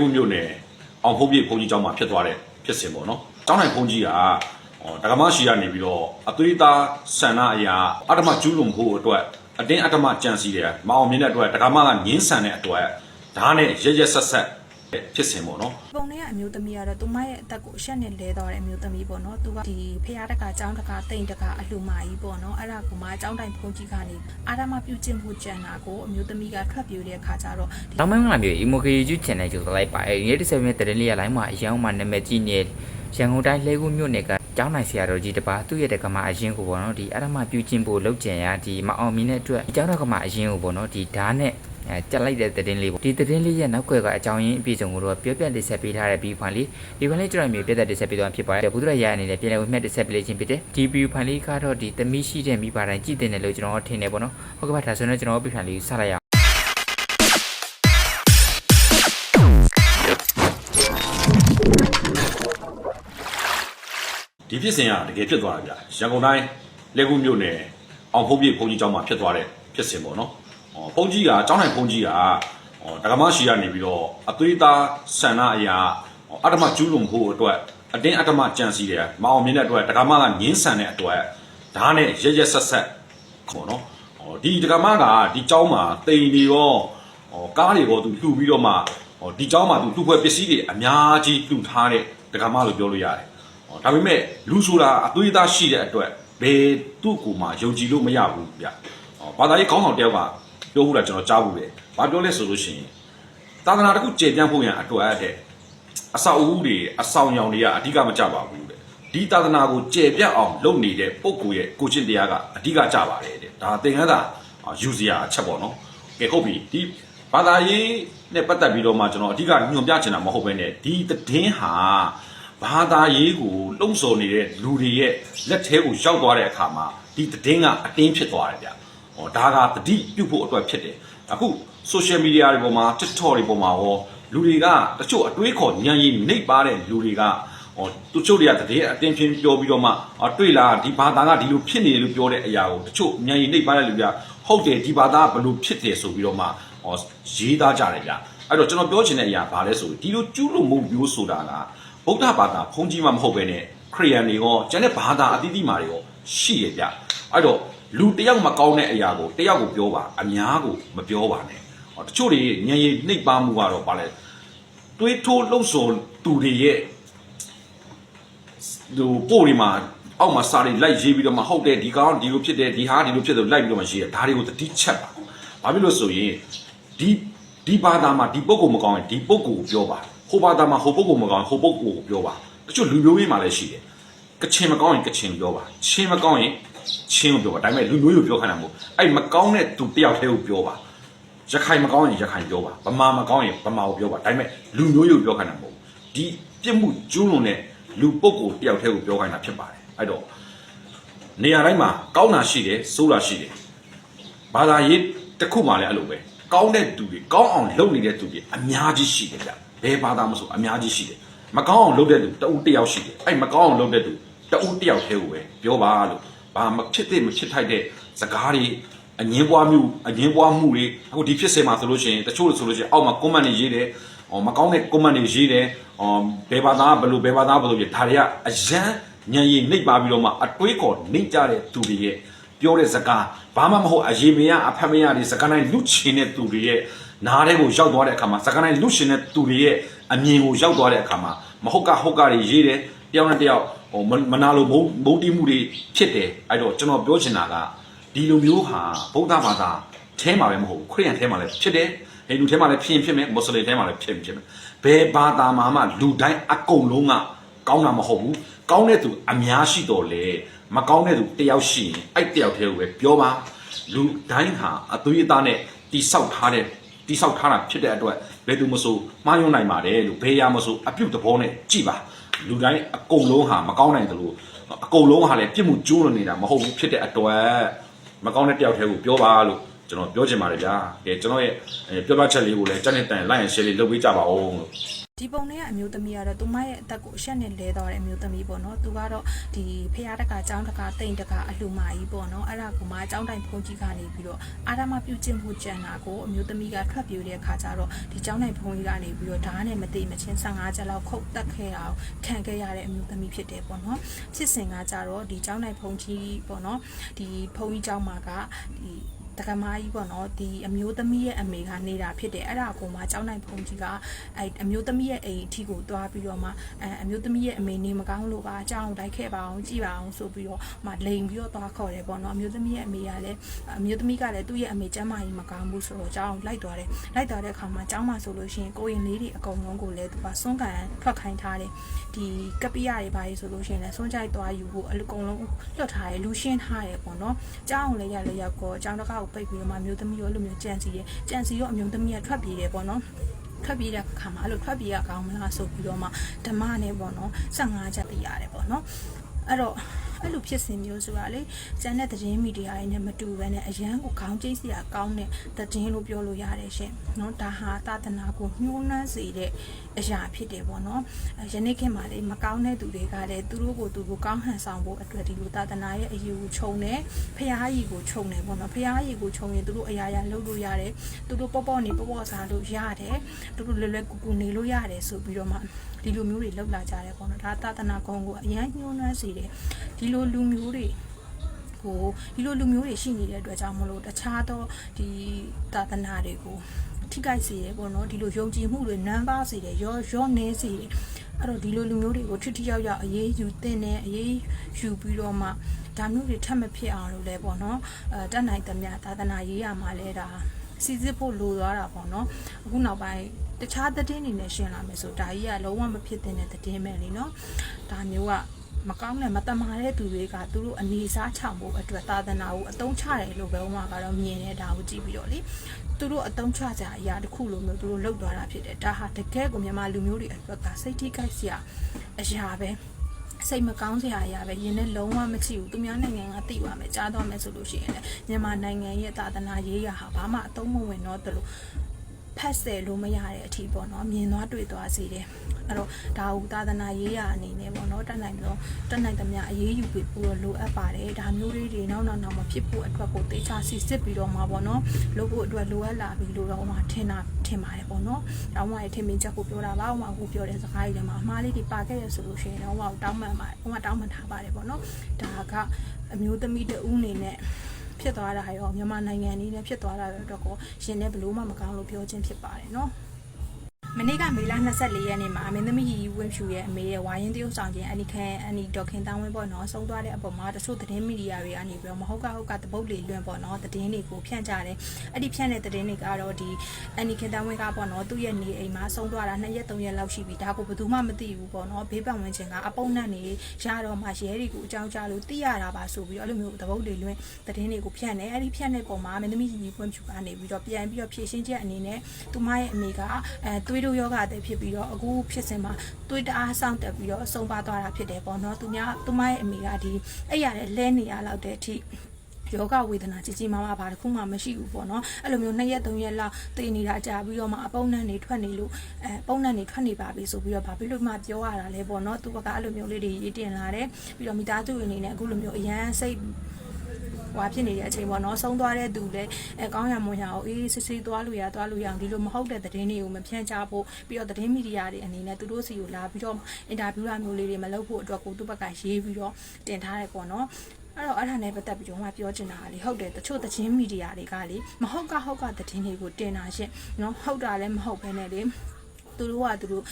ခုမြို့နယ်အောင်ဖုံးပြည့်ဘုံကြီးကျောင်းမှာဖြစ်သွားတဲ့ဖြစ်စဉ်ပေါ့နော်။ကျောင်းနိုင်ဘုံကြီးကဟောဒကမရှိကနေပြီးတော့အသွေးသားဆန္ဒအရာအတ္တမကျူးလွန်ဖို့အတွက်အတင်းအတ္တမကြံစီတယ်မအောင်မြင်တဲ့အတွက်ဒကမကငင်းဆန်တဲ့အတွက်ဒါနဲ့ရရက်ဆက်ဆက် ဖြစ်စဉ်ပေါ့နော်ပုံလေးကအမျိုးသမီးကတော့သူမရဲ့အသက်ကိုအဆက်နဲ့လဲတော့တဲ့အမျိုးသမီးပေါ့နော်သူကဒီဖះတကအကြောင်းတကတိန်တကအလှူမာကြီးပေါ့နော်အဲ့ဒါကိုမှအကြောင်းတိုင်းဖုန်ကြီးကနေအာရမပြုတ်ကျင့်ဖို့ကြံတာကိုအမျိုးသမီးကထွက်ပြေးတဲ့အခါကျတော့ဒီတောင်ပိုင်းကမျိုး emoji YouTube channel ကျိုးလိုက်ပါအဲဒီနေ့တစ်ဆက်မြဲတရင်လေးရလိုင်းမှာအရောင်းမှနာမည်ကြီးနေရန်ကုန်တိုင်းလှဲကူးမြို့နယ်ကကျောင်းနိုင်ဆရာတော်ကြီးတပါသူ့ရဲ့တက္ကမအရင်ကိုပေါ့နော်ဒီအရမပြုကျင်းဖို့လောက်ကျန်ရဒီမအောင်မြင်တဲ့အတွက်ဒီကျောင်းတက္ကမအရင်ကိုပေါ့နော်ဒီဓာတ်နဲ့ အဲကြက်လိုက်တဲ့သတင်းလေးပေါ့ဒီသတင်းလေးရဲ့နောက်ွယ်ကအကြောင်းရင်းအပြည့်စုံကိုတော့ပြောပြတင်ဆက်ပေးထားတဲ့ view file လေးဒီ file လေးကျွန်တော်မျိုးပြသက်တင်ဆက်ပေးသွားဖြစ်ပါတယ်ဘုဒ္ဓရရအနေနဲ့ပြန်လည်ဝင်မြတ်တင်ဆက်ပေးလေးခြင်းဖြစ်တယ်ဒီ view file လေးကတော့ဒီသမီးရှိတဲ့မိဘတိုင်းကြည့်တင်တယ်လို့ကျွန်တော်ထင်တယ်ပေါ့နော်ဟုတ်ကဲ့ပါဒါဆိုတော့ကျွန်တော် view file လေးစလိုက်ရအောင်ဒီဖြစ်စဉ်ကတကယ်ဖြစ်သွားတာဗျရန်ကုန်တိုင်းလက်ကူမြို့နယ်အောင်ဖုံးပြည့်ဘုံကြီးကျောင်းမှာဖြစ်သွားတဲ့ဖြစ်စဉ်ပေါ့နော် ဟောဘုံကြီးကကျောင်းနိုင်ဘုံကြီးကဟောဒကမရှိကနေပြီးတော့အသွေးသားဆန္ဒအရာဟောအတ္တမကျူးလွန်ဖို့အတွက်အတင်းအတ္တမကြံစီတယ်မအောင်မြင်တဲ့အတွက်ဒကမကငင်းဆန်တဲ့အတွက်ဒါနဲ့ရရက်ဆက်ဆက်ပေါ့နော်ဟောဒီဒကမကဒီကျောင်းမှာတိန်နေရောဟောကားတွေရောသူလှူပြီးတော့မှဟောဒီကျောင်းမှာသူလှူဖွဲ့ပစ္စည်းတွေအများကြီးလှူထားတဲ့ဒကမလို့ပြောလို့ရတယ်ဟောဒါပေမဲ့လူဆိုတာအသွေးသားရှိတဲ့အတွက်ဘယ်သူ့ကိုမှယုံကြည်လို့မရဘူးဗျဟောဘာသာရေးခေါင်းဆောင်တယောက်က ပြောဘူးလားကျွန်တော်ကြားဘူးလေဘာပြောလဲဆိုလို့ရှိရင်သာသနာတစ်ခုကျေပြန့်ဖို့ရန်အတွက်တဲ့အဆောက်အဦတွေအဆောင်ရောင်တွေကအဓိကမကြပါဘူးတဲ့ဒီသာသနာကိုကျေပြန့်အောင်လုပ်နေတဲ့ပုံကိုယ်ရဲ့ကိုချင်းတရားကအဓိကကြပါတယ်တဲ့ဒါသင်္ကန်းသာယူစရာအချက်ပေါ့နော်ကဲဟုတ်ပြီဒီဘာသာရေးနဲ့ပတ်သက်ပြီးတော့မှကျွန်တော်အဓိကညွှန်ပြချင်တာမဟုတ်ဘဲနဲ့ဒီသတင်းဟာဘာသာရေးကိုလှုံ့ဆော်နေတဲ့လူတွေရဲ့လက်ထဲကိုရောက်သွားတဲ့အခါမှာဒီသတင်းကအတင်းဖြစ်သွားတယ်ဗျ။ ဟောဒါကတတိပြုတ်ဖို့အတွက်ဖြစ်တယ်။အခု social media တွေပေါ်မှာ TikTok တွေပေါ်မှာဟောလူတွေကတချို့အတွေးခေါ်ညံရည်နှိပ်ပါတဲ့လူတွေကဟောသူချို့တွေကတည်းအတင်းချင်းပြောပြီးတော့မှအော်တွေ့လားဒီဘာသာကဒီလိုဖြစ်နေတယ်လို့ပြောတဲ့အရာကိုတချို့ညံရည်နှိပ်ပါတဲ့လူတွေကဟုတ်တယ်ဒီဘာသာကဘလို့ဖြစ်တယ်ဆိုပြီးတော့မှဟောရေးသားကြတယ်ဗျ။အဲ့တော့ကျွန်တော်ပြောချင်တဲ့အရာဘာလဲဆိုရင်ဒီလိုကျူးလွန်မှုမျိုးဆိုတာကဗုဒ္ဓဘာသာဘုန်းကြီးမှမဟုတ်ပဲနဲ့ခရိယန်တွေရောကျန်တဲ့ဘာသာအသီးသီးမှာတွေရောရှိရကြအဲ့တော့ လူတယောက်မကောင်းတဲ့အရာကိုတယောက်ကိုပြောပါအများကိုမပြောပါနဲ့ဟောတချို့တွေညံရည်နှိပ်ပါမှုကတော့ဘာလဲတွေးထိုးလှုပ်ဆော်သူတွေရဲ့သူပို့ဒီမှာအောက်မှာစာတွေလိုက်ရေးပြီးတော့မှဟုတ်တယ်ဒီကောင်ဒီလိုဖြစ်တယ်ဒီဟာဒီလိုဖြစ်တယ်လိုက်ပြီးတော့မှရေးတယ်ဒါတွေကိုတတိချက်ပါဘာဖြစ်လို့ဆိုရင်ဒီဒီဘာသာမှာဒီပုဂ္ဂိုလ်မကောင်းရင်ဒီပုဂ္ဂိုလ်ကိုပြောပါဟိုဘာသာမှာဟိုပုဂ္ဂိုလ်မကောင်းရင်ဟိုပုဂ္ဂိုလ်ကိုပြောပါတချို့လူမျိုးရေးမှာလည်းရှိတယ်ကချင်မကောင်းရင်ကချင်ပြောပါချင်းမကောင်းရင် ချင်းကိုပြောပါဒါပေမဲ့လူမျိုးကိုပြောခိုင်းတာမဟုတ်အဲ့မကောင်းတဲ့သူတယောက်တည်းကိုပြောပါရခိုင်မကောင်းရင်ရခိုင်ပြောပါဗမာမကောင်းရင်ဗမာကိုပြောပါဒါပေမဲ့လူမျိုးကိုပြောခိုင်းတာမဟုတ်ဒီပြစ်မှုကျူးလွန်တဲ့လူပုဂ္ဂိုလ်တယောက်တည်းကိုပြောခိုင်းတာဖြစ်ပါတယ်အဲ့တော့နေရာတိုင်းမှာကောင်းတာရှိတယ်ဆိုးတာရှိတယ်ဘာသာရေးတစ်ခုမှလည်းအဲ့လိုပဲကောင်းတဲ့သူတွေကောင်းအောင်လုပ်နေတဲ့သူတွေအများကြီးရှိတယ်ဗျဘယ်ဘာသာမဆိုအများကြီးရှိတယ်မကောင်းအောင်လုပ်တဲ့သူတဦးတစ်ယောက်ရှိတယ်အဲ့မကောင်းအောင်လုပ်တဲ့သူတဦးတစ်ယောက်တည်းကိုပဲပြောပါလို့ ဘာမဖြစ်တဲ့မဖြစ်ထိုက်တဲ့စကားတွေအငင်းပွားမှုအငင်းပွားမှုတွေအခုဒီဖြစ်စင်မှာဆိုလို့ရှိရင်တချို့ဆိုလို့ရှိရင်အောက်မှာ comment တွေရေးတယ်ဟောမကောင်းတဲ့ comment တွေရေးတယ်ဟောဘယ်ဘာသာဘယ်လိုဘယ်ဘာသာဘယ်လိုပြဒါတွေကအရန်ညံရည်နှိပ်ပါပြီးတော့မှအတွေးခေါ်နှိပ်ကြတဲ့သူတွေရဲ့ပြောတဲ့စကားဘာမှမဟုတ်အရေးမရအဖက်မရဒီစကားတိုင်းလူချင်တဲ့သူတွေရဲ့နားထဲကိုရောက်သွားတဲ့အခါမှာစကားတိုင်းလူရှင်တဲ့သူတွေရဲ့အမြင်ကိုရောက်သွားတဲ့အခါမှာမဟုတ်ကဟုတ်ကတွေရေးတယ် တယောက်နဲ့တယောက်ဟိုမမနာလိုမုန်းမုန်းတီးမှုတွေဖြစ်တယ်အဲ့တော့ကျွန်တော်ပြောချင်တာကဒီလိုမျိုးဟာဗုဒ္ဓဘာသာထဲမှာပဲမဟုတ်ဘူးခရစ်ယာန်ထဲမှာလည်းဖြစ်တယ်ဟိန္ဒူထဲမှာလည်းဖြစ်ရင်ဖြစ်မယ်မွတ်စလင်ထဲမှာလည်းဖြစ်ရင်ဖြစ်မယ်ဘယ်ဘာသာမှာမှလူတိုင်းအကုန်လုံးကကောင်းတာမဟုတ်ဘူးကောင်းတဲ့သူအများရှိတော်လေမကောင်းတဲ့သူတယောက်ရှိရင်အဲ့တယောက်တည်းကိုပဲပြောပါလူတိုင်းဟာအသွေးအသားနဲ့တိဆောက်ထားတဲ့တိဆောက်ထားတာဖြစ်တဲ့အတွက်ဘယ်သူမဆိုမှားယွင်းနိုင်ပါတယ်လို့ဘယ်ရမဆိုအပြုတ်သဘောနဲ့ကြည်ပါ လူတိုင်းအကုန်လုံးဟာမကောင်းနိုင်တယ်လို့အကုန်လုံးဟာလည်းပြစ်မှုကျူးလွန်နေတာမဟုတ်ဘူးဖြစ်တဲ့အတွက်မကောင်းတဲ့တယောက်တည်းကိုပြောပါလို့ကျွန်တော်ပြောချင်ပါတယ်ဗျာကဲကျွန်တော်ရဲ့အဲပြောပြချက်လေးကိုလည်းစက်နဲ့တန်လိုက်ရင် share လေးလုပ်ပေးကြပါဦးလို့ ဒီပုံထဲကအမျိုးသမီးကတော့သူမရဲ့အသက်ကိုအရက်နဲ့လဲတော်တဲ့အမျိုးသမီးပေါ့နော်သူကတော့ဒီဖះတကအကြောင်းတကတိန်တကအလှမကြီးပေါ့နော်အဲ့ဒါကမှအကြောင်းတိုင်ဖုန်းကြီးကနေပြီးတော့အာရမပြုကျင့်ဖို့ကြံတာကိုအမျိုးသမီးကထွက်ပြေးတဲ့အခါကျတော့ဒီအကြောင်းတိုင်ဖုန်းကြီးကနေပြီးတော့ဓာတ်နဲ့မတိမချင်း15ချက်လောက်ခုတ်တက်ခဲ့အောင်ခံခဲ့ရတဲ့အမျိုးသမီးဖြစ်တယ်ပေါ့နော်ဖြစ်စဉ်ကကြတော့ဒီအကြောင်းတိုင်ဖုန်းကြီးပေါ့နော်ဒီဖုန်းကြီးအကြောင်းမှာကဒီ တက္ကမကြီးပေါ့နော်ဒီအမျိုးသမီးရဲ့အမေကနေတာဖြစ်တယ်အဲ့ဒါကိုမှကျောင်းနိုင်ဖုန်ကြီးကအဲ့အမျိုးသမီးရဲ့အိမ်အထိကိုတွားပြီးတော့မှအဲအမျိုးသမီးရဲ့အမေနေမကောင်းလို့ပါအကြောင်းတိုက်ခဲ့ပါအောင်ကြည်ပါအောင်ဆိုပြီးတော့မှလိန်ပြီးတော့တွားခေါ်တယ်ပေါ့နော်အမျိုးသမီးရဲ့အမေကလည်းအမျိုးသမီးကလည်းသူ့ရဲ့အမေကျမ်းမာကြီးမကောင်းဘူးဆိုတော့ကျောင်းလိုက်သွားတယ်လိုက်သွားတဲ့အခါမှာကျောင်းမှာဆိုလို့ရှိရင်ကိုရင်လေးတွေအကုန်လုံးကိုလည်းသူကစွန့်ကန်ထွက်ခိုင်းထားတယ်ဒီကပိယတွေပါရေးဆိုလို့ရှိရင်လည်းစွန့်ကြိုက်သွားယူဖို့အကုန်လုံးလွတ်ထားတယ်လူရှင်းထားတယ်ပေါ့နော်ကျောင်းလည်းရလည်းရောက်ကောကျောင်းတကားကိုပိတ်ပြီးတော့မှအမျိုးသမီးရောအဲ့လိုမျိုးကြံစီရဲကြံစီရောအမျိုးသမီးကထွက်ပြေးတယ်ပေါ့နော်ထွက်ပြေးတဲ့အခါမှာအဲ့လိုထွက်ပြေးရကောင်းမလားဆိုပြီးတော့မှဓမ္မနဲ့ပေါ့နော်15ချက်ပြရတယ်ပေါ့နော်အဲ့တော့ အဲ့လိုဖြစ်စဉ်မျိုးဆိုတာလေကျန်တဲ့သတင်းမီဒီယာတွေနဲ့မတူဘဲနဲ့အရန်ကိုခေါင်းကျိတ်စရာကောင်းတဲ့သတင်းလို့ပြောလို့ရတယ်ရှင်နော်ဒါဟာသာသနာကိုညှိုးနှမ်းစေတဲ့အရာဖြစ်တယ်ပေါ့နော်ယနေ့ခေတ်မှာလေမကောင်းတဲ့သူတွေကလည်းသူတို့ကိုသူကိုကောင်းဟန်ဆောင်ဖို့အတွက်ဒီလိုသာသနာရဲ့အယူခြုံတယ်ဖရာကြီးကိုခြုံတယ်ပေါ့နော်ဖရာကြီးကိုခြုံရင်သူတို့အရာရာလုပ်လို့ရတယ်သူတို့ပေါ့ပေါ့နေပေါ့ပေါ့စားလို့ရတယ်သူတို့လွယ်လွယ်ကူကူနေလို့ရတယ်ဆိုပြီးတော့မှဒီလိုမျိုးတွေလောက်လာကြတယ်ပေါ့နော်ဒါသာသနာကုန်းကိုအရန်ညှိုးနှမ်းစေတယ်ဒီလိုလူမျိုးတွေ ကိုဒီလိုလူမျိုးတွေရှိနေတဲ့အတွက်ကြောင့်မလို့တခြားသောဒီသာသနာတွေကိုထိခိုက်စေရပေါ့နော်ဒီလိုယုံကြည်မှုတွေနမ်းပါစေတယ်ရောရောနေစေတယ်အဲ့တော့ဒီလိုလူမျိုးတွေကိုထိထိရောက်ရောက်အေးယူတင်တယ်အေးယူပြီးတော့မှဒါမျိုးတွေထပ်မဖြစ်အောင်လို့လဲပေါ့နော်အဲတတ်နိုင်သမျှသာသနာရေးရမှာလဲဒါစီစစ်ဖို့လိုသွားတာပေါ့နော်အခုနောက်ပိုင်းတခြားသတင်းတွေနဲ့ရှင်းလာမယ်ဆိုဒါကြီးကလုံးဝမဖြစ်တဲ့သတင်းပဲလीเนาะဒါမျိုးက မကောင်းတဲ့မတမာတဲ့သူတွေကသူတို့အနေစားချောင်ဖို့အတွက်သာသနာကိုအတုံးချတယ်လို့ပဲဥမာကတော့မြင်နေဒါကိုကြည့်ပြီးတော့လေသူတို့အတုံးချကြအရာတစ်ခုလိုမျိုးသူတို့လောက်သွားတာဖြစ်တယ်ဒါဟာတကယ်ကိုမြန်မာလူမျိုးတွေအတွက်ကစိတ်ထိခိုက်စရာအရာပဲစိတ်မကောင်းစရာအရာပဲယင်းနဲ့လုံးဝမချစ်ဘူးသူများနိုင်ငံကသိပါမယ်ကြားတော့မယ်ဆိုလို့ရှိရင်လည်းမြန်မာနိုင်ငံရဲ့သာသနာရေးရာဟာဘာမှအတုံးမဝင်တော့တယ်လို့ဖတ်ဆယ်လို့မရတဲ့အထီပေါ့နော်မြင်သွားတွေ့သွားစေတယ် အဲ့တော့ဒါဟူသာသနာရေးရာအနေနဲ့ပေါ့နော်တက်နိုင်တော့တက်နိုင်သမျှအရေးယူပြီးပို့တော့လိုအပ်ပါတယ်ဒါမျိုးလေးတွေနောက်နောက်နောက်မှဖြစ်ဖို့အတွက်ကိုတေချာစီစစ်ပြီးတော့မှာပေါ့နော်လုပ်ဖို့အတွက်လိုအပ်လာပြီလို့တော့ဟိုမှာထင်တာထင်ပါတယ်ပေါ့နော်တောင်းမှရထင်မြင်ချက်ကိုပြောတာပါဟိုမှာအခုပြောတဲ့စကားကြီးတွေမှာအမှားလေးတွေပါခဲ့ရဆိုလို့ရှိရင်တော့ဟိုမှာတောင်းမှန်ပါတယ်ဟိုမှာတောင်းမှန်ထားပါတယ်ပေါ့နော်ဒါကအမျိုးသမီးတဦးအနေနဲ့ဖြစ်သွားတာရောမြန်မာနိုင်ငံအနေနဲ့ဖြစ်သွားတာရောတော့ကိုရှင်နဲ့ဘလို့မှမကောင်းလို့ပြောခြင်းဖြစ်ပါတယ်နော် မနေ့ကမေလ24ရက်နေ့မှာမင်းသမီးရီဝင်းဖြူရဲ့အမေရဲ့ဝါရင်တရုတ်ဆောင်ခြင်းအနိခန်အနိဒေါခင်တောင်းဝင်းပေါ့နော်ဆုံးသွားတဲ့အပေါ်မှာတချို့သတင်းမီဒီယာတွေကနေပြီးတော့မဟုတ်ကဟုတ်ကတပုတ်လေလွန့်ပေါ့နော်သတင်းတွေကိုဖြန့်ကြတယ်အဲ့ဒီဖြန့်တဲ့သတင်းတွေကတော့ဒီအနိခင်တောင်းဝင်းကပေါ့နော်သူ့ရဲ့နေအိမ်မှာဆုံးသွားတာ2ရက်3ရက်လောက်ရှိပြီဒါကိုဘယ်သူမှမသိဘူးပေါ့နော်ဘေးပတ်ဝန်းကျင်ကအပုံနဲ့နေရတော့မှရဲတွေကိုအကြောင်းကြားလို့သိရတာပါဆိုပြီးတော့အဲ့လိုမျိုးတပုတ်လေလွန့်သတင်းတွေကိုဖြန့်တယ်အဲ့ဒီဖြန့်တဲ့ပုံမှာမင်းသမီးရီဝင်းဖြူကနေပြီးတော့ပြန်ပြီးတော့ဖြည့်ရှင်းချက်အနေနဲ့သူမရဲ့အမေကအဲသွေးတို့ယောဂအသက်ဖြစ်ပြီးတော့အခုဖြစ်စဉ်မှာသွေးတအားဆောင်တက်ပြီးတော့အဆုံးပါသွားတာဖြစ်တယ်ပေါ့နော်သူများသူမရဲ့အမေကဒီအဲ့ရတဲ့လဲနေရလောက်တဲ့အထိယောဂဝေဒနာကြီးကြီးမားမားဘာတစ်ခုမှမရှိဘူးပေါ့နော်အဲ့လိုမျိုးနှစ်ရက်သုံးရက်လောက်တည်နေတာကြာပြီးတော့မှအပုံနဲ့နေထွက်နေလို့အဲပုံနဲ့နေထွက်နေပါပြီဆိုပြီးတော့ဘာဖြစ်လို့မှပြောရတာလဲပေါ့နော်သူကအဲ့လိုမျိုးလေးတွေရေးတင်လာတယ်ပြီးတော့မိသားစုအနေနဲ့အခုလိုမျိုးအရန်စိတ် ဟွာဖြစ်နေတဲ့အချိန်ပေါ့နော်ဆုံးသွားတဲ့သူလည်းအဲကောင်းရမွန်ရအောင်အေးစစ်စစ်သွားလို့ရသွားလို့ရအောင်ဒီလိုမဟုတ်တဲ့သတင်းတွေကိုမဖြန့်ချဖို့ပြီးတော့သတင်းမီဒီယာတွေအနေနဲ့သူတို့စီကိုလာပြီးတော့အင်တာဗျူးရမျိုးလေးတွေမလုပ်ဖို့အတွက်ကိုသူ့ဘက်ကရေးပြီးတော့တင်ထားတယ်ပေါ့နော်အဲ့တော့အဲ့ဒါနဲ့ပတ်သက်ပြီးတော့မှပြောချင်တာကလေဟုတ်တယ်တချို့သတင်းမီဒီယာတွေကလေမဟုတ်ကဟုတ်ကသတင်းတွေကိုတင်တာရှင့်နော်ဟုတ်တာလည်းမဟုတ်ဘဲနဲ့လေ သူတို့ကသူတို့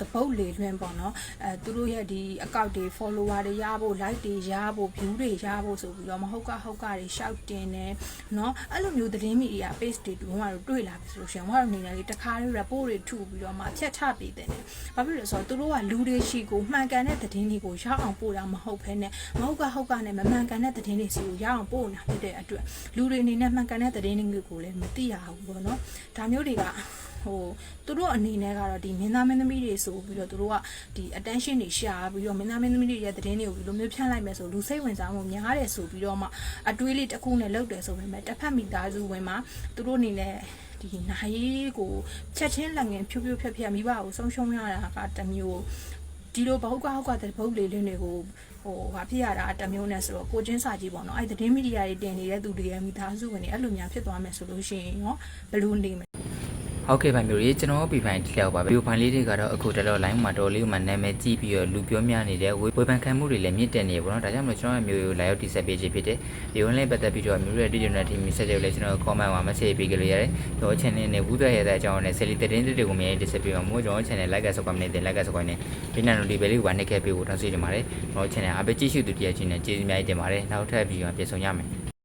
တပုတ်လေလွှင့်ပေါ့နော်အဲသူတို့ရဲ့ဒီ account တွေ follower တွေရဖို့ like တွေရဖို့ view တွေရဖို့ဆိုပြီးတော့မဟုတ်ကဟုတ်ကတွေရှောက်တင်တယ်နော်အဲ့လိုမျိုးသတင်းမီဒီယာ page တွေတို့ကတော့တွေ့လာပြီဆိုလို့ရှိရင်တို့ကနေလေတခါလေး report တွေထုပြီးတော့မှဖြတ်ချပေးတယ်ဘာဖြစ်လို့ဆိုတော့သူတို့ကလူတွေရှိကိုမှန်ကန်တဲ့သတင်းတွေကိုရောက်အောင်ပို့တာမဟုတ်ဘဲနဲ့မဟုတ်ကဟုတ်ကနဲ့မမှန်ကန်တဲ့သတင်းတွေစီကိုရောက်အောင်ပို့နေတာဖြစ်တဲ့အတွက်လူတွေအနေနဲ့မှန်ကန်တဲ့သတင်းတွေကိုလည်းမသိရဘူးပေါ့နော်ဒါမျိုးတွေက ဟိုသူတို့အနေနဲ့ကတော့ဒီမင်းသားမင်းသမီးတွေဆိုပြီးတော့သူတို့ကဒီ attention တွေရှာပြီးတော့မင်းသားမင်းသမီးတွေရဲ့သတင်းတွေကိုဒီလိုမျိုးဖြန့်လိုက်မယ်ဆိုလူစိတ်ဝင်စားမှုများတယ်ဆိုပြီးတော့မှအတွေးလေးတစ်ခုနဲ့လုပ်တယ်ဆိုပေမဲ့တစ်ဖက်မိသားစုဝင်မှာသူတို့အနေနဲ့ဒီနိုင်ကိုချက်ချင်းလက်ငင်ဖြူဖြူဖြက်ဖြက်မိဘကိုဆုံးရှုံးရတာကတစ်မျိုးဒီလိုဘဟုတ်ကဟုတ်ကတဲ့ဘုတ်လေးလင်းတွေကိုဟိုဟာဖြစ်ရတာတစ်မျိုးနဲ့ဆိုတော့ကိုချင်းစာကြီးပေါ့နော်အဲ့သတင်းမီဒီယာတွေတင်နေတဲ့သူတွေရဲ့မိသားစုဝင်တွေအဲ့လိုများဖြစ်သွားမယ်ဆိုလို့ရှိရင်ရောဘယ်လိုနေမလဲ ဟုတ်ကဲ့ပါမျိုးကြီးကျွန်တော်ပြပိုင်တိလောက်ပါပဲဗီဒီယိုဖိုင်လေးတွေကတော့အခုတလော့ line မှာတော်လေးမှနာမည်ကြည့်ပြီးတော့လူပြောများနေတဲ့ဝေဝေဖန်ခံမှုတွေလည်းမြင့်တက်နေပေါ့နော်ဒါကြောင့်မလို့ကျွန်တော်မျိုးရိုးလာရောက်တိဆက်ပေးခြင်းဖြစ်တယ်ဒီ online ပတ်သက်ပြီးတော့မျိုးရဲ့ digital team message တွေလည်းကျွန်တော် comment မှာ message ပေးကြလို့ရတယ်ကျွန်တော် channel နဲ့ဘူးသွဲရတဲ့အကြောင်းနဲ့ selly တဲ့တင်းတွေကိုအများကြီးတိဆက်ပေးပါမို့ကျွန်တော် channel like ဆော့ comment နဲ့ like ဆော့ comment နဲ့ဒီနေ့တော့ဒီဘယ်လေးဝါနေခဲ့ပေးဖို့တောင်းဆိုနေပါတယ်ကျွန်တော် channel အပေးကြည့်ရှုသူတရားချင်းနဲ့ကျေးဇူးများတင်ပါတယ်နောက်ထပ်ဗီဒီယိုမှာပြန်ဆောင်ရမယ်